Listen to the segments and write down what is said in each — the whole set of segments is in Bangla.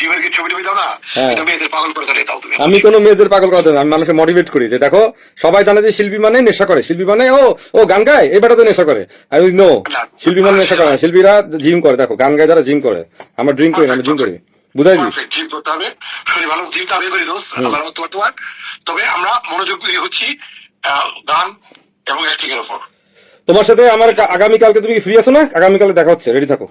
জিমের কি ছবি টবি দাও না হ্যাঁ। মেয়েদের পাগল করে দাও তুমি। আমি কোনো মেয়েদের পাগল না, আমি মানুষকে মোটিভেট করি যে দেখো সবাই জানে যে শিল্পী মানে নেশা করে। শিল্পী মানে ও ও গান গায় এই বেটা তো নেশা করে। আমি নো শিল্পী মানে নেশা করে শিল্পীরা জিম করে দেখো গান গায় যারা জিম করে। আমরা ড্রিঙ্ক করি না আমি জিম করি। বুঝাই জিম করতে হবে। শরীর ভালো জিমটা আমি করি দোস্ত আমার মতো তোমার তবে আমরা মনোযোগ দিয়ে হচ্ছি গান এবং অ্যাক্টিং এর উপর। তোমার সাথে আমার আগামীকালকে তুমি ফ্রি আছো না? আগামীকালে দেখা হচ্ছে রেডি থাকো।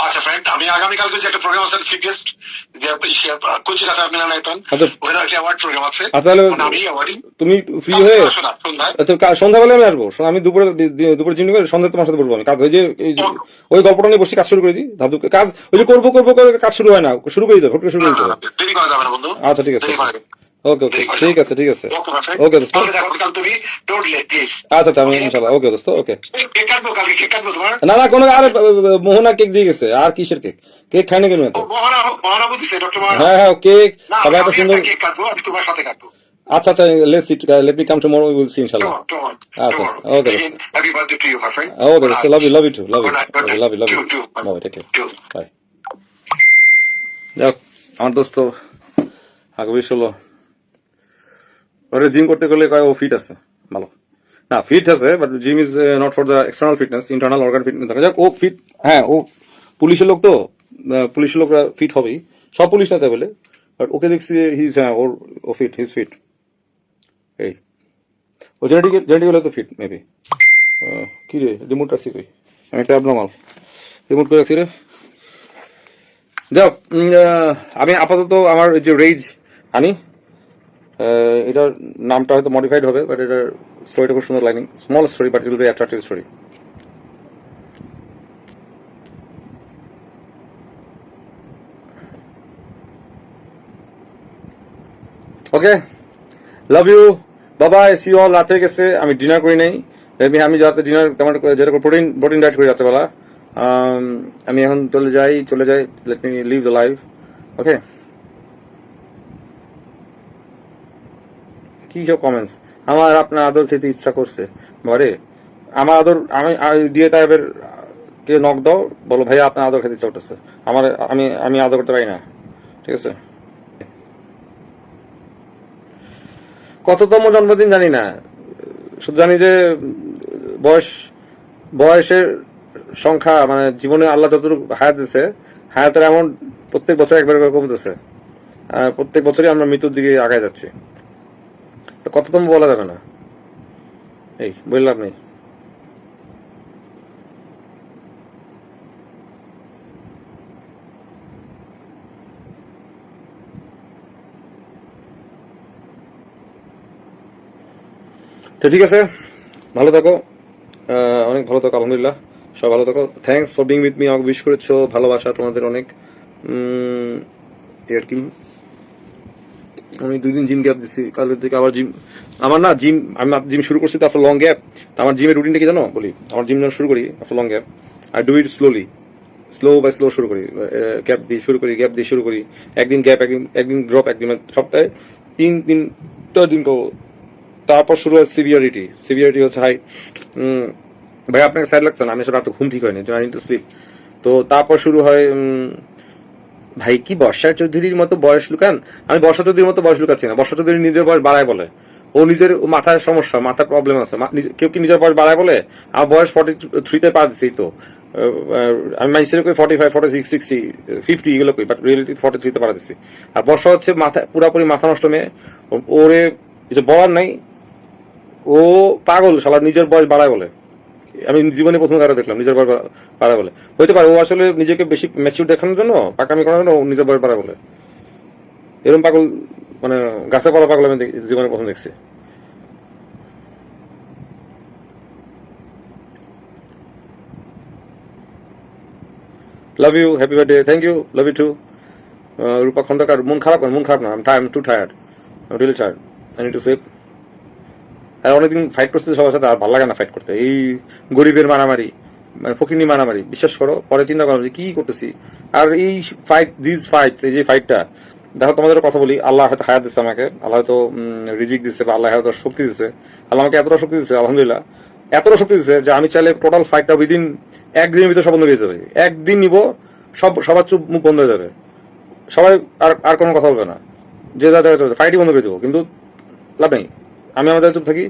আচ্ছা ফ্রেন্ড আমি আগামীকালকে যে একটা প্রোগ্রাম আছে যে কোচি আপনি আচ্ছা। ওখানে একটা অ্যাওয়ার্ড প্রোগ্রাম আছে। আচ্ছা, মানে আমি অ্যাওয়ার্ডিং তুমি ফ্রি হয়ে সন্ধ্যায়। তো কা- সন্ধ্যাবেলা আমি আসব। আমি দুপুরে দুপুরে জিম করে সন্ধ্যা তোমার সাথে বসবো আমি। কাজ ওই যে ওই গল্পটা নিয়ে বসে কাজ শুরু করে দিই। ধাপ কাজ ওই যে করব করব করে কাজ শুরু হয় না। শুরু করে দিতে শুরু করে দিতে আচ্ছা ঠিক আছে। ওকে ওকে ঠিক আছে। ঠিক আছে ওকে মাই ফ্রেন্ড ওকে দোস্ত তুমি প্লিজ আচ্ছা আচ্ছা আমি ওকে দোস্ত ওকে না না কোনো আর মোহনা কেক দিয়ে গেছে। আর কিসের কেক? কেক খাই না কেন এত? হ্যাঁ হ্যাঁ কেক। সুন্দর আচ্ছা আচ্ছা let's let me come tomorrow will see ইনশাআল্লাহ আচ্ছা. Again, happy birthday to you, my friend. Okay দোস্ত love you love you too love you Good night, good night. Love you love you Two, two. Bye take care bye যাক আমার দোস্ত আগে বেশ হলো ওরে জিম করতে গেলে কয় ও ফিট আছে। ভালো। না ফিট আছে but gym is not for the external fitness internal organ fitness দেখা যাক ও ফিট হ্যাঁ ও পুলিশের লোক তো পুলিশের লোকরা ফিট হবেই। সব পুলিশ না তাই বলে বাট ওকে দেখছি হিজ হ্যাঁ ওর ও ফিট হিজ ফিট এই। ও জেনেটিক জেনেটিক তো ফিট মেবি কি রে রিমোট রাখছি কই? আমি একটা অ্যাবনর্মাল রিমোট করে রাখছি রে। উম, আমি আপাতত আমার যে রেজ আনি এটার নামটা হয়তো মডিফাইড হবে বাট এটার স্টোরিটা খুব সুন্দর lining small story but it will be attractive story okay love you বাবা সি অল রাতে গেছে। আমি ডিনার করি নাই। Maybe আমি যাতে ডিনার তেমন যেরকম প্রোটিন প্রোটিন ডায়েট করি রাত্রেবেলা Um, আমি এখন চলে যাই চলে যাই let me live the life okay কি সব কমেন্টস আমার আপনার আদর খেতে ইচ্ছা করছে। বারে, আমার আদর, আমি দিয়ে টাইপের কে নক দাও, বলো, ভাইয়া, আপনার আদর খেতে ইচ্ছা করতেছে। আমার, আমি আমি আদর করতে পারি না। ঠিক আছে? কততম জন্মদিন জানি না। শুধু জানি যে, বয়স, বয়সের সংখ্যা মানে জীবনে আল্লাহ যতটুকু হায়াত দিচ্ছে হায়াতের এমন প্রত্যেক বছর একবার করে কমতেছে। প্রত্যেক বছরই আমরা মৃত্যুর দিকে আগায় যাচ্ছি। কততম বলা যাবে না। এই বললাম নেই। তো ঠিক আছে, ভালো থাকো। অনেক ভালো থাকো, আলহামদুলিল্লাহ। সব ভালো থাকো। Thanks for being with me আমাকে উইশ করেছ, ভালোবাসা তোমাদের অনেক। আর কি। আমি দুই দিন জিম গ্যাপ দিচ্ছি কালকে থেকে আবার জিম আমার না জিম আমি জিম শুরু করছি তো আফটার লং গ্যাপ তো আমার জিমের রুটিনটা কি জানো? বলি, আমার জিম যখন শুরু করি after long gap I do it slowly slow by slow শুরু করি গ্যাপ দিয়ে শুরু করি গ্যাপ দিয়ে শুরু করি, একদিন গ্যাপ একদিন একদিন ড্রপ একদিন মানে সপ্তাহে তিন দিন, চার দিন করব। তারপর শুরু হয় সিভিয়ারিটি সিভিয়ারিটি হচ্ছে হাই ভাই, আপনাকে সাইড লাগছে না? আমি আসলে রাতে ঘুম ঠিক হয়নি আই টু স্লিপ তো তারপর শুরু হয় ভাই, কি বর্ষা চৌধুরীর মতো বয়স লুকান? আমি বর্ষা চৌধুরীর মতো বয়স লুকাচ্ছি না। বর্ষা চৌধুরী নিজের বয়স বাড়ায় বলে। ও নিজের মাথার সমস্যা, মাথার প্রবলেম আছে। কেউ কি নিজের বয়স বাড়ায় বলে? আমার বয়স ফর্টি থ্রিতে পা তো। আমি মাইসের কই forty five forty six sixty fifty এগুলো কই বাট রিয়েলিটি ফর্টি থ্রিতে পারা আর বর্ষা হচ্ছে মাথা পুরাপুরি মাথা নষ্ট মেয়ে। ওরে কিছু বলার নাই। ও পাগল, শালা, নিজের বয়স বাড়ায় বলে। আমি জীবনে প্রথম কারও দেখলাম, নিজের বাড়া- বাড়ায় বলে। হইতে পারে, ও আসলে নিজেকে বেশি ম্যাচিউর দেখানোর জন্য পাকামি করার জন্য নিজের বয়স বাড়ায় বলে। এরকম পাগল মানে গাছে পড়া পাগল আমি জীবনে প্রথম দেখছি। Love you happy birthday thank you love you too Rupa Khandakar, মন খারাপ মন খারাপ না I am too tired I really tired I need to save আর অনেকদিন ফাইট করতে সবার সাথে, আর ভালো লাগে না ফাইট করতে। এই গরিবের মারামারি মানে ফকিনি মারামারি, বিশ্বাস করো, পরে চিন্তা করো যে কি করতেছি। আর এই ফাইট দিস ফাইট এই যে ফাইটটা দেখো তোমাদের কথা বলি, আল্লাহ হয়তো হায়াত দিচ্ছে আমাকে, আল্লাহ হয়তো রিজিক দিচ্ছে বা আল্লাহ হয়তো শক্তি দিচ্ছে আল্লাহ আমাকে এতটা শক্তি দিচ্ছে আলহামদুলিল্লাহ। এতটা শক্তি দিচ্ছে যে আমি চাইলে টোটাল ফাইটটা উইদিন একদিনের ভিতরে সব বন্ধ হয়ে পারি একদিন নিব, সব, সবার চুপ মুখ বন্ধ হয়ে যাবে। সবাই আর আর কোনো কথা বলবে না। যে যা ফাইটই বন্ধ করে দেবো, কিন্তু লাভ নেই। আমি আমাদের চুপ থাকি।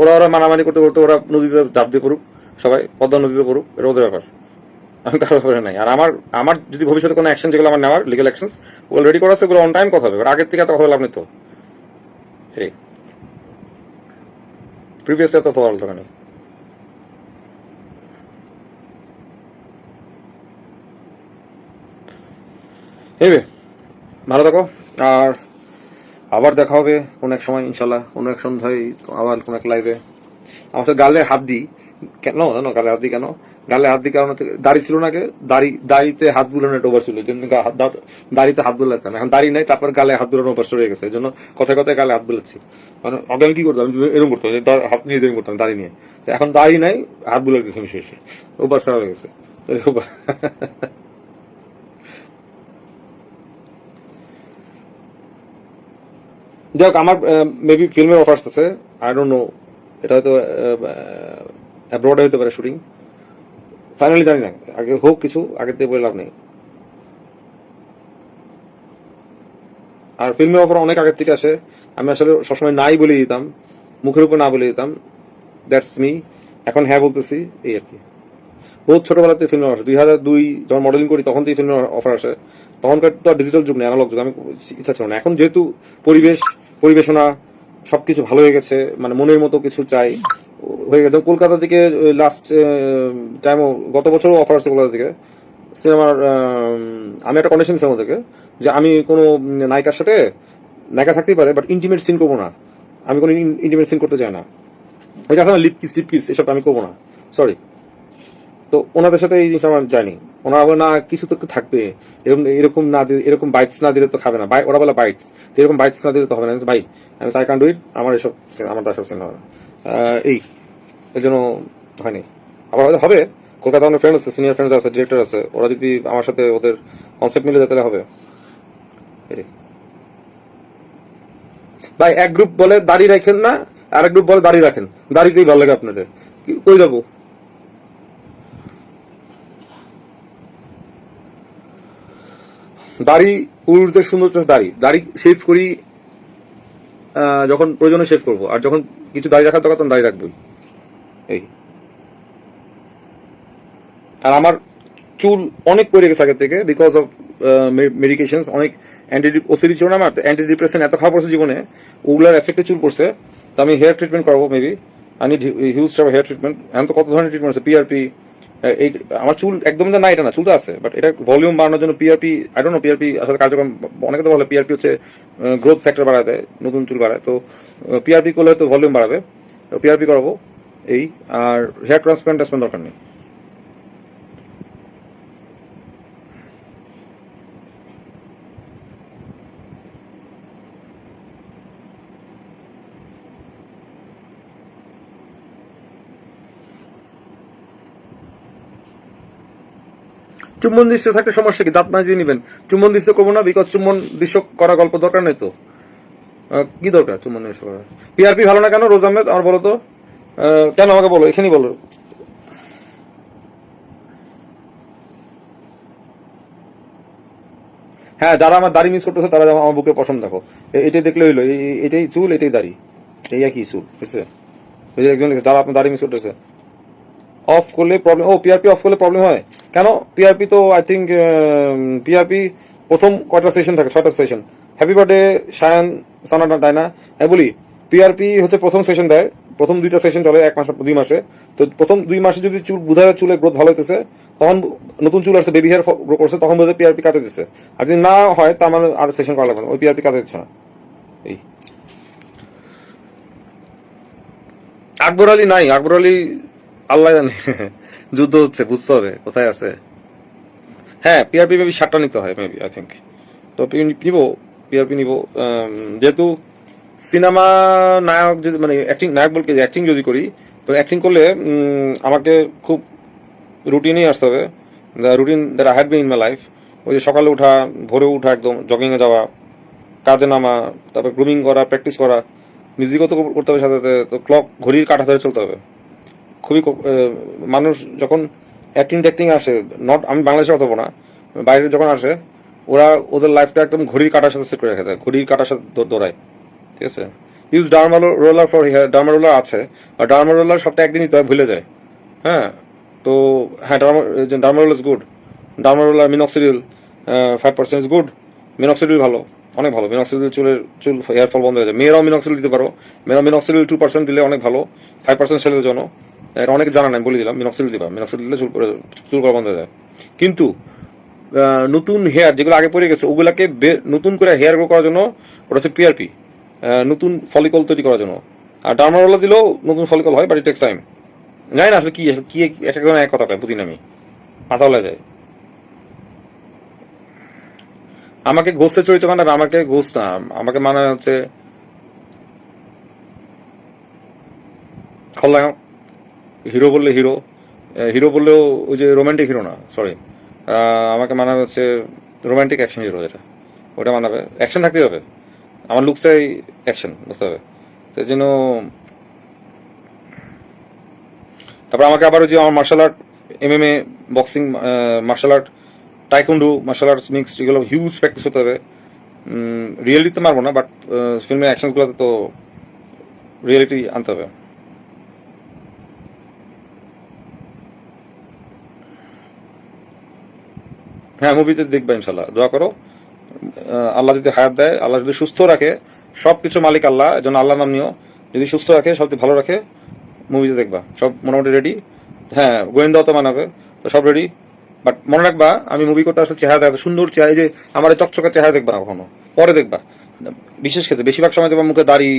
ওরা ওরা মারামারি করতে করতে ওরা নদীতে ঝাঁপ দিয়ে করুক সবাই পদ্মা নদীতে পড়ুক, এটা ওদের ব্যাপার। আমি কারোর ব্যাপারে নাই। আর আমার আমার যদি ভবিষ্যতে কোনো অ্যাকশন যেগুলো আমার নেওয়ার লিগাল অ্যাকশন ওগুলো রেডি করা আছে, ওগুলো অন টাইম কথা হবে। আগের থেকে এত কথা লাভ তো। এই। প্রিভিয়াস এত কথা নেই এবে ভালো থাকো। আর আবার দেখা হবে কোন এক সময়, ইনশাল্লাহ। কোনো এক সন্ধ্যায় আবার কোন এক লাইভে আমার তো গালে হাত দিই। কেন জানো? গালে হাত দিই কেন? গালে হাত দিই কারণ দাড়ি ছিল না আগে। দাড়ি, দাড়িতে হাত বুলানো ওভার ছিল। দাঁত- দাড়িতে হাত বুলাতাম এখন দাড়ি নাই, তারপর গালে হাত বুলানো অভ্যাস হয়ে গেছে। জন্য কথায় কথায় গালে হাত বুলাচ্ছি। মানে আগে আমি কি করতাম? এরকম করতাম হাত নিয়ে এরকম করতাম দাড়ি নিয়ে। এখন দাড়ি নাই, হাত বুলে গেছে আমি শেষে। অভ্যাস খারাপ হয়ে গেছে। অভ্যাস- যাক, আমার মেবি ফিল্মের অফার আসতেছে আই ডোন্ট নো এটা হয়তো অ্যাব্রডে হতে পারে শুটিং ফাইনালি জানি না। আগে হোক কিছু আগের থেকে বলে লাভ নেই। আর ফিল্মের অফার অনেক আগের থেকে আসে। আমি আসলে সবসময় নাই বলে দিতাম। মুখের উপর না বলে দিতাম। দ্যাটস মি এখন হ্যাঁ বলতেছি, এই আর কি। বহুত ছোটবেলাতে ফিল্ম আসে। দুই হাজার দুই যখন মডেলিং করি, তখন থেকে ফিল্মের অফার আসে। তখনকার তো ডিজিটাল যুগ নেই অ্যানালগ যুগ। আমি ইচ্ছা ছিল না। এখন যেহেতু পরিবেশ পরিবেশনা সবকিছু ভালো হয়ে গেছে মানে মনের মতো কিছু চাই। হয়ে গেছে। কলকাতা থেকে লাস্ট টাইমও গত বছরও অফার আছে কলকাতা থেকে। সিনেমার আমি একটা কন্ডিশন সিনেমা থেকে যে আমি কোনো নায়িকার সাথে নায়িকা থাকতেই পারে বাট ইন্টিমেট সিন করব না। আমি কোনো ইন্টিমেট সিন করতে চাই না। ওই যে লিপ কিস লিপ কিস এসব আমি করব না। সরি তো ওনাদের সাথে এই জিনিসটা আমার জানি। ওনারা বলে, না, কিছু তো থাকবে। এরকম এরকম না দিলে এরকম বাইটস না দিলে তো খাবে না। ওরা বলে বাইটস। তো এরকম বাইটস না দিলে তো হবে না। ভাই, আমি আই কান ডু ইট আমার এসব আমার তো এসব সিনেমা হবে না। এই, এর জন্য হয়নি। আবার হয়তো হবে। কলকাতা অনেক ফ্রেন্ড আছে সিনিয়র ফ্রেন্ডস আছে ডিরেক্টর আছে। ওরা যদি আমার সাথে ওদের কনসেপ্ট মিলে তাহলে হবে। ভাই, এক গ্রুপ বলে দাড়ি রাখেন না আর এক গ্রুপ বলে দাড়ি রাখেন। দাড়িতেই ভালো লাগে আপনাদের। কই যাব? দাড়ি, পুরুষদের সুন্দর দাড়ি। দাড়ি শেভ করি যখন প্রয়োজনে শেভ করব। আর যখন কিছু দাড়ি রাখার দরকার তখন দাড়ি রাখবই। এই। আর আমার চুল অনেক পড়ে গেছে আগের থেকে বিকজ অফ মেডিকেশন অনেক অ্যান্টি ওসিডি ছিল না, আমার অ্যান্টি ডিপ্রেশন এত খারাপ পড়ছে জীবনে, ওগুলার এফেক্টে চুল পড়ছে। তো আমি হেয়ার ট্রিটমেন্ট করাবো maybe need huge hair treatment এখন তো কত ধরনের ট্রিটমেন্ট আছে? পিআরপি এই, আমার চুল একদম না এটা না চুলটা আছে বাট এটা ভলিউম বাড়ানোর জন্য PRP I don't know PRP আসলে কার্যক্রম, অনেকে তো বলে পিআরপি হচ্ছে গ্রোথ ফ্যাক্টর দেয়, নতুন চুল বাড়ায়, তো পিআরপি করলে হয়তো ভলিউম বাড়াবে পিআরপি করাবো, এই, আর হেয়ার ট্রান্সপ্লান্ট ট্রান্সপ্লান্ট দরকার নেই। চুম্বন দৃশ্য থাকলে সমস্যা কি? দাঁত মাজিয়ে নেবেন। চুম্বন দৃশ্য করব না বিকজ চুম্বন দৃশ্য করা গল্প দরকার নেই তো। কি দরকার চুম্বন দৃশ্য করা? পিআরপি ভালো না কেন? রোজ আহমেদ আমার বলো তো। কেন আমাকে বলো? এখানেই বলো। হ্যাঁ যারা আমার দাড়ি মিস করতেছে, তারা আমার বুকে পছন্দ দেখো। এটাই দেখলে হইল। এটাই চুল, এটাই দাড়ি। এই একই চুল বুঝছে একজন যারা আপনার দাড়ি মিস করতেছে। অফ করলে প্রবলেম ও পিআরপি অফ করলে প্রবলেম হয়। কেন? পিআরপি তো আই থিঙ্ক পিআরপি প্রথম কয়টা সেশন থাকে? ছয়টা session happy birthday Sayan Sana তাই না হ্যাঁ বলি পিআরপি হচ্ছে প্রথম সেশন দেয়। প্রথম দুইটা সেশন চলে এক মাস, দুই মাসে। তো প্রথম দুই মাসে যদি চুল বুধায় চুলে গ্রোথ ভালো হইতেছে, তখন নতুন চুল আসছে বেবি হেয়ার গ্রো করছে, তখন বোধহয় পিআরপি কাটে দিচ্ছে আর যদি না হয় তা মানে আর সেশন করা লাগবে না। ওই পিআরপি কাটে দিচ্ছে না। এই। আকবর আলী নাই। আকবর আলী আল্লাহ জানে। যুদ্ধ হচ্ছে, বুঝতে হবে, কোথায় আছে। হ্যাঁ পিআরপি মেবি সাতটা নিতে হয় মেবি আই থিঙ্ক তো নিবো পিআরপি নিব যেহেতু সিনেমা নায়ক যদি মানে অ্যাক্টিং নায়ক বলতে অ্যাক্টিং যদি করি, তো অ্যাক্টিং করলে আমাকে খুব রুটিনেই আসতে হবে। The routine that I had been in my life ওই যে সকালে ওঠা ভোরে ওঠা একদম জগিংয়ে যাওয়া, কাজে নামা, তারপর গ্রুমিং করা প্র্যাকটিস করা। মিউজিকও তো করতে হবে সাথে সাথে, তো ক্লক ঘড়ির কাটা ধরে চলতে হবে। খুবই মানুষ যখন অ্যাক্টিং ট্যাক্টিং আসে নট আমি বাংলাদেশে অথবা না, বাইরে যখন আসে, ওরা ওদের লাইফটা একদম ঘড়ির কাটার সাথে সেট করে রেখে দেয়, ঘড়ির কাটার সাথে দৌড়ায়, ঠিক আছে? Use derma roller for hair derma roller আছে আর ডার্মা রোলার সপ্তাহে একদিন নিতে হয়, ভুলে যায় হ্যাঁ? তো হ্যাঁ derma derma roller is good derma roller minoxidil five percent is good minoxidil ভালো, অনেক ভালো মিনক্সিডিল চুলের চুল হেয়ার ফল বন্ধ হয়ে যায়, মেয়েরাও মিনক্সিডিল দিতে পারো মেয়েরা মিনক্সিডিল টু পার্সেন্ট দিলে অনেক ভালো ফাইভ পার্সেন্ট ছেলেদের জন্য এটা অনেক জানা নাই, বলে দিলাম মিনক্সিডিল দিবা। মিনক্সিডিল দিলে চুল চুল করা বন্ধ হয়ে যায়। কিন্তু নতুন হেয়ার যেগুলো আগে পড়ে গেছে, ওগুলাকে নতুন করে হেয়ার গ্রো করার জন্য, ওটা হচ্ছে পিআরপি নতুন ফলিকল তৈরি করার জন্য। আর ডার্মারোলা দিলেও নতুন ফলিকল হয় বাট ইট টেক্স টাইম জানি না আসলে কি কি এক একজন এক কথা কয় বুঝি না আমি মাথা যায়। আমাকে গোস্তের চরিত্র মানে আমাকে ঘোষ না আমাকে মানে হচ্ছে খলনায়ক হিরো বললে হিরো হিরো বললেও ওই যে রোম্যান্টিক হিরো না সরি আমাকে মানাবে হচ্ছে রোমান্টিক অ্যাকশন হিরো যেটা। ওটা মানাবে। অ্যাকশন থাকতেই হবে। আমার লুকসটাই অ্যাকশন বুঝতে হবে। সেই জন্য তারপর আমাকে আবার যে আমার martial art MMA boxing martial art taekwondo martial arts mix এগুলো হিউজ প্র্যাকটিস হতে হবে। রিয়েলিটিতে মারবো না বাট ফিল্মের অ্যাকশনগুলোতে তো রিয়েলিটি আনতে হবে। হ্যাঁ মুভিতে দেখবে ইনশাল্লাহ দোয়া করো। আল্লাহ যদি হায়াত দেয়, আল্লাহ যদি সুস্থ রাখে সব কিছু মালিক আল্লাহ এই জন্য আল্লাহ নাম নিও। যদি সুস্থ রাখে সব ভালো রাখে মুভিতে দেখবা। সব মোটামুটি রেডি হ্যাঁ গোয়েন্দাও তো মানাবে, তো সব রেডি বাট মনে রাখবা, আমি মুভি করতে আসলে চেহারা দেখো সুন্দর চেহারা, এই যে আমার চকচকে চেহারা দেখবা না কখনো। পরে দেখবা। বিশেষ ক্ষেত্রে, বেশিরভাগ সময় দেখবা মুখে দাড়ি,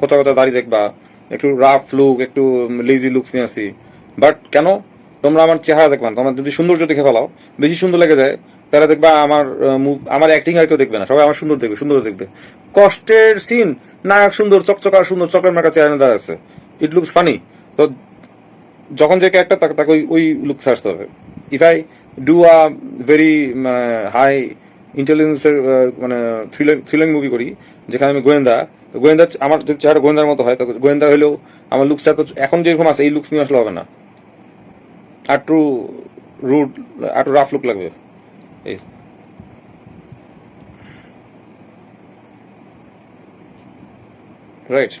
কোথা কোথা দাড়ি দেখবা। একটু রাফ লুক একটু লেজি লুকস নিয়ে আসি। বাট কেন? তোমরা আমার চেহারা দেখবা না, তোমরা যদি সৌন্দর্য দেখে ফেলাও, বেশি সুন্দর লেগে যায় তাহলে দেখবা আমার আমার অ্যাক্টিং আর কেউ দেখবে না, সবাই আমার সুন্দর দেখবে সুন্দর দেখবে। কষ্টের সিন নায়ক সুন্দর চকচকা সুন্দর, চকলেট মার্কা চেহারা দাঁড়া আছে। ইট লুকস ফানি তো যখন যে ক্যারেক্টার তাকে তাকে ওই ওই লুক আসতে হবে। If I do a very high ইন্টেলিজেন্সের মানে থ্রিলিং থ্রিলিং মুভি করি, যেখানে আমি গোয়েন্দা, তো গোয়েন্দা, আমার যদি চেহারা গোয়েন্দার মতো হয়, তো গোয়েন্দা হলেও আমার লুকসটা তো এখন যেরকম আছে, এই লুকস নিয়ে আসলে হবে না। আর টু রুড আর টু রাফ লুক লাগবে এই রাইট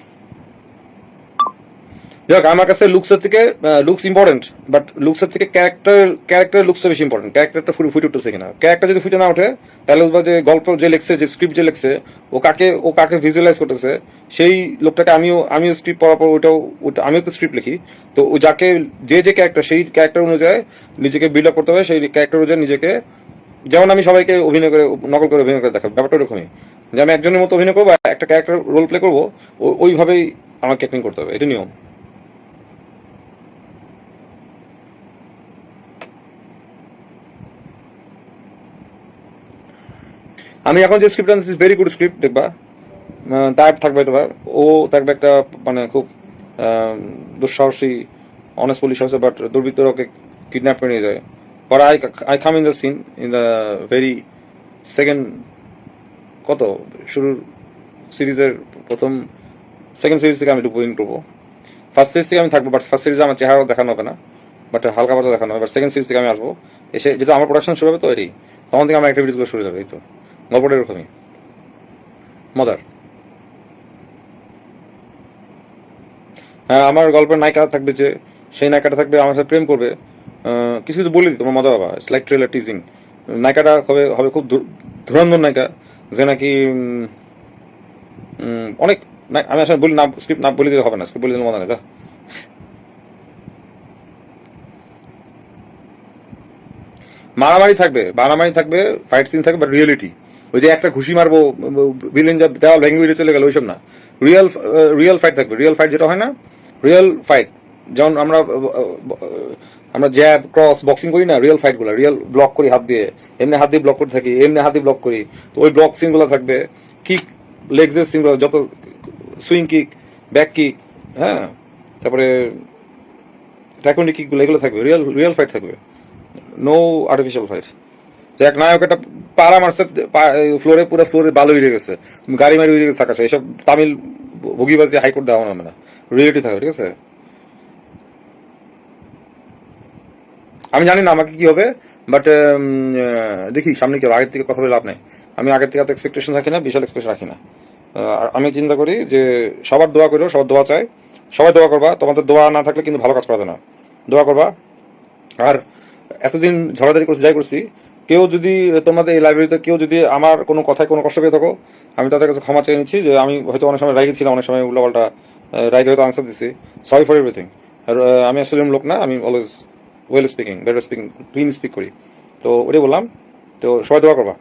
যাক আমার কাছে লুকসের থেকে লুকস ইম্পর্টেন্ট বাট লুকসের থেকে ক্যারেক্টার ক্যারেক্টার লুকসটা বেশি ইম্পর্টেন্ট ক্যারেক্টারটা ফুটে ফুটে উঠতেছে কিনা। ক্যারেক্টার যদি ফুটে না ওঠে, তাহলে বুঝবা যে গল্প যে লিখছে, যে স্ক্রিপ্ট যে লিখছে, ও কাকে ও কাকে ভিজুয়ালাইজ করতেছে, সেই লোকটাকে আমিও আমিও স্ক্রিপ্ট পড়ার পর ওটাও ওটা আমিও তো স্ক্রিপ্ট লিখি। তো ও যাকে, যে যে ক্যারেক্টার সেই ক্যারেক্টার অনুযায়ী নিজেকে বিল্ড আপ করতে হবে, সেই ক্যারেক্টার অনুযায়ী নিজেকে, যেমন আমি সবাইকে অভিনয় করে, নকল করে অভিনয় করে দেখাবো, ব্যাপারটা ওরকমই। যে আমি একজনের মতো অভিনয় করব, একটা ক্যারেক্টার রোল প্লে করব ওইভাবেই আমাকে অ্যাক্টিং করতে হবে, এটা নিয়ম। আমি এখন যে স্ক্রিপ্ট আনছি ভেরি গুড স্ক্রিপ্ট দেখবা। তার থাকবে তোমার ও থাকবে একটা মানে খুব দুঃসাহসী অনেস্ট পুলিশ অফিসার বাট দুর্বৃত্তরা ওকে কিডন্যাপ করে নিয়ে যায়। পর I I come in the scene in the very second কত? শুরুর সিরিজের প্রথম সেকেন্ড সিরিজ থেকে আমি ঢুকবো ইন করব। ফার্স্ট সিরিজ থেকে আমি থাকব বাট ফার্স্ট সিরিজে আমার চেহারা দেখানো হবে না বাট হালকা পাতলা দেখানো হবে। বাট সেকেন্ড সিরিজ থেকে আমি আসব। এসে যেটা আমার প্রোডাকশন শুরু হবে তো এটাই তখন থেকে আমার অ্যাক্টিভিটিসগুলো শুরু যাবে, এই তো। গল্পটা এরকমই মজার। হ্যাঁ আমার গল্পের নায়িকা থাকবে যে, সেই নায়িকাটা থাকবে, আমার সাথে প্রেম করবে। কিছু কিছু বলে দিই, তোমার মজা বাবা লাইক ট্রেলার টিজিং নায়িকাটা হবে হবে খুব ধুরন্ধর নায়িকা, যে নাকি অনেক আমি আসলে বলি না স্ক্রিপ্ট না বলে দিলে হবে না স্ক্রিপ্ট বলে দিলে মজা নেই। মারামারি থাকবে মারামারি থাকবে ফাইট সিন থাকবে রিয়েলিটি ওই যে একটা ঘুষি মারবো ভিলেন যা দেওয়াল ভেঙে চলে গেল, ওইসব না। রিয়েল রিয়েল ফাইট থাকবে। রিয়েল ফাইট যেটা হয় না রিয়েল ফাইট যেমন আমরা আমরা জ্যাব ক্রস বক্সিং করি না রিয়েল ফাইটগুলো রিয়েল ব্লক করি হাত দিয়ে। এমনি হাত দিয়ে ব্লক করে থাকি, এমনি হাত দিয়ে ব্লক করি। তো ওই ব্লক সিনগুলো থাকবে। কিক লেগসের সিন যত সুইং কিক ব্যাক কিক হ্যাঁ? তারপরে ট্যাকন্ডি কিকগুলো, এগুলো থাকবে। রিয়েল রিয়েল ফাইট থাকবে। নো আর্টিফিশিয়াল ফাইট যে এক নায়ক একটা পাড়া মারছে ফ্লোরে পুরো ফ্লোরে বালু উড়ে গেছে, গাড়ি মারি উড়ে গেছে আকাশে। এইসব তামিল ভুগিবাজি হাইকোর্ট দেওয়া হবে না রিয়েলিটি থাকবে ঠিক আছে? আমি জানি না আমাকে কি হবে বাট দেখি, সামনে কি আগের থেকে কথা বলে লাভ নেই। আমি আগের থেকে এত এক্সপেকটেশন রাখি না, বিশাল এক্সপেকটেশন রাখি না। আমি চিন্তা করি যে সবার দোয়া করো, সবার দোয়া চাই। সবাই দোয়া করবা, তোমাদের দোয়া না থাকলে কিন্তু ভালো কাজ করা যায় না। দোয়া করবা। আর এতদিন ঝড়াঝড়ি করছি, যাই করছি কেউ যদি তোমাদের এই লাইব্রেরিতে কেউ যদি আমার কোনো কথায় কোনো কষ্ট পেয়ে থাকো, আমি তাদের কাছে ক্ষমা চেয়ে নিচ্ছি যে আমি হয়তো অনেক সময় রাগে ছিলাম, অনেক সময় উল্টাপাল্টা রাইগে হয়তো আনসার দিচ্ছি সরি ফর এভরিথিং আর আমি আসলে লোক না, আমি always well speaking better speaking clean speak করি। তো ওটাই বললাম। তো সবাই দোয়া করবা।